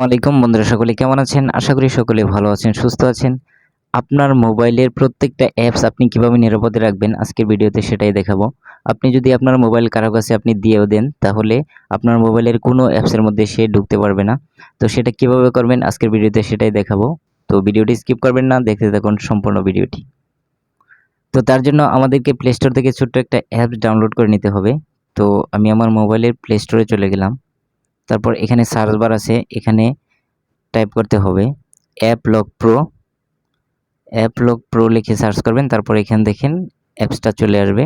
আলাইকুম বন্ধুরা, সকলে কেমন আছেন? আশা করি সকলে ভালো আছেন, সুস্থ আছেন। আপনার মোবাইলের প্রত্যেকটা অ্যাপস আপনি কীভাবে নিরাপদে রাখবেন আজকের ভিডিওতে সেটাই দেখাবো। আপনি যদি আপনার মোবাইল কারও কাছে আপনি দিয়েও দেন, তাহলে আপনার মোবাইলের কোনো অ্যাপসের মধ্যে সে ঢুকতে পারবে না। তো সেটা কীভাবে করবেন আজকের ভিডিওতে সেটাই দেখাবো। তো ভিডিওটি স্কিপ করবেন না, দেখতে থাকুন সম্পূর্ণ ভিডিওটি। তো তার জন্য আমাদেরকে প্লে স্টোর থেকে ছোট্ট একটা অ্যাপস ডাউনলোড করে নিতে হবে। তো আমি আমার মোবাইলের প্লে স্টোরে চলে গেলাম। তারপর এখানে সার্চ বার আছে, এখানে টাইপ করতে হবে app lock pro app lock pro লিখে সার্চ করবেন, তারপর এখানে দেখেন অ্যাপসটা চলে আসবে।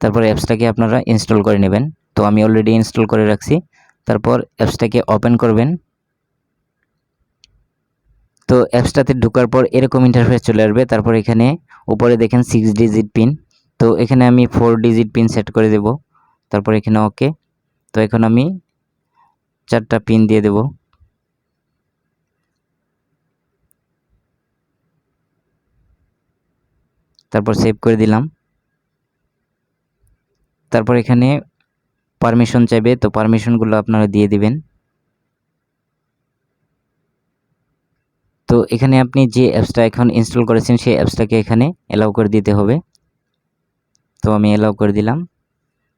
তারপর অ্যাপসটাকে আপনারা ইনস্টল করে নেবেন। তো আমি অলরেডি ইনস্টল করে রাখছি। তারপর অ্যাপসটাকে ওপেন করবেন। তো অ্যাপসটাতে ঢোকার পর এরকম ইন্টারফেস চলে আসবে। তারপর এখানে উপরে দেখেন সিক্স ডিজিট পিন তো এখানে আমি ফোর ডিজিট পিন সেট করে দেব। তারপর এখানে ওকে তো এখন আমি চারটা পিন দিয়ে দেব। তারপর সেভ করে দিলাম। তারপর এখানে পারমিশন চাইবে, তো পারমিশনগুলো আপনারা দিয়ে দিবেন। তো এখানে আপনি যে অ্যাপসটা এখন ইনস্টল করেছেন, সেই অ্যাপসটাকে এখানে অ্যালাউ করে দিতে হবে। তো আমি অ্যালাউ করে দিলাম।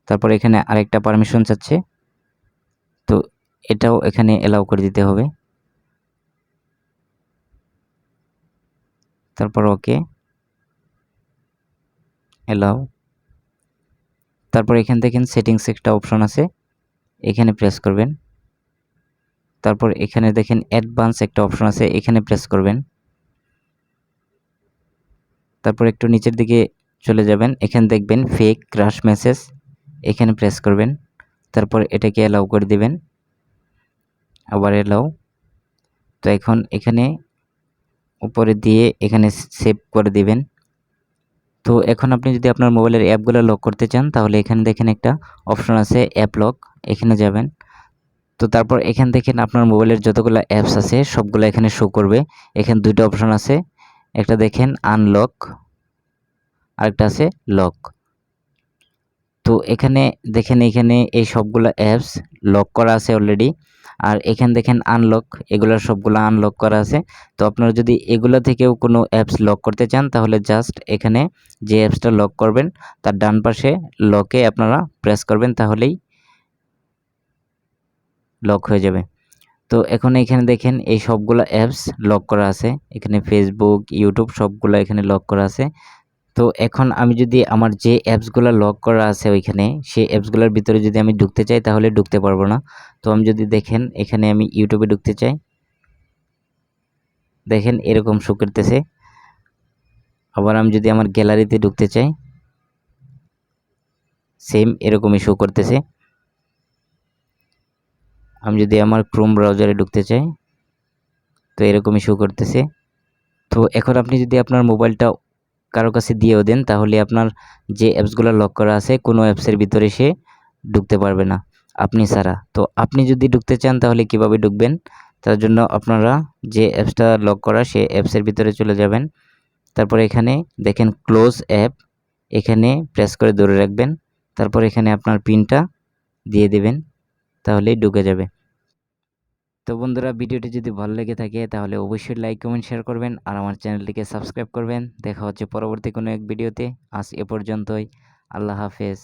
তারপর এখানে আরেকটা পারমিশন চাচ্ছে। তো এটাও এখানে অ্যালাউ করে দিতে হবে। তারপর ওকে অ্যালাউ তারপর এখান থেকে সেটিংস একটা অপশন আছে, এখানে প্রেস করবেন। তারপর এখানে দেখেন অ্যাডভান্স একটা অপশন আছে, এখানে প্রেস করবেন। তারপর একটু নিচের দিকে চলে যাবেন, এখানে দেখবেন ফেক ক্রাশ মেসেজ এখানে প্রেস করবেন। তারপর এটাকে অ্যালাউ করে দিবেন। আবার এলাও। তো এখন এখানে উপরে দিয়ে এখানে সেভ করে দিবেন। তো এখন আপনি যদি আপনার মোবাইলের অ্যাপগুলো লক করতে চান, তাহলে এখানে দেখেন একটা অপশন আছে অ্যাপ লক এখানে যাবেন। তো তারপর এখান থেকে আপনার মোবাইলের যতগুলো অ্যাপস আছে, সবগুলো এখানে শো করবে। এখানে দুইটা অপশন আছে। একটা দেখেন আনলক আরেকটা আছে লক তো এখানে দেখেন এখানে এই সবগুলো অ্যাপস লক করা আছে অলরেডি আর এখানে দেখেন আনলক এগুলো সবগুলো আনলক করা আছে। তো আপনারা যদি এগুলো থেকেও কোনো অ্যাপস লক করতে চান, তাহলে জাস্ট এখানে যে অ্যাপসটা লক করবেন, তার ডান পাশে লকে আপনারা প্রেস করবেন, তাহলেই লক হয়ে যাবে। তো এখন এখানে দেখেন এই সবগুলো অ্যাপস লক করা আছে। এখানে ফেসবুক ইউটিউব সবগুলো এখানে লক করা আছে। তো এখন আমি যদি আমার যে অ্যাপসগুলো লক করা আছে ওইখানে, সেই অ্যাপসগুলোর ভিতরে যদি আমি ঢুকতে চাই তাহলে ঢুকতে পারব না। তো আমি যদি দেখেন, এখানে আমি ইউটিউবে ঢুকতে চাই। দেখেন এরকম শো করতেছে। আবার আমি যদি আমার গ্যালারিতে ঢুকতে চাই সেম এরকমই শো করতেছে। আমি যদি আমার ক্রোম ব্রাউজারে ঢুকতে চাই, তো এরকমই শো করতেছে। তো এখন আপনি যদি আপনার মোবাইলটা কারও কাছে দিয়েও দেন, তাহলে আপনার যে অ্যাপসগুলো লক করা আছে, কোনো অ্যাপসের ভিতরে সে ঢুকতে পারবে না, আপনি ছাড়া। তো আপনি যদি ঢুকতে চান, তাহলে কীভাবে ঢুকবেন? তার জন্য আপনারা যে অ্যাপসটা লক করা, সে অ্যাপসের ভিতরে চলে যাবেন। তারপর এখানে দেখেন ক্লোজ অ্যাপ এখানে প্রেস করে ধরে রাখবেন। তারপর এখানে আপনার পিনটা দিয়ে দেবেন, তাহলেই ঢুকে যাবে। তো বন্ধুরা, ভিডিওটি যদি ভালো লেগে থাকে, তাহলে অবশ্যই লাইক কমেন্ট শেয়ার করবেন আর আমার চ্যানেলটিকে সাবস্ক্রাইব করবেন। দেখা হচ্ছে পরবর্তী কোনো এক ভিডিওতে। আজ এ পর্যন্তই। আল্লাহ হাফেজ।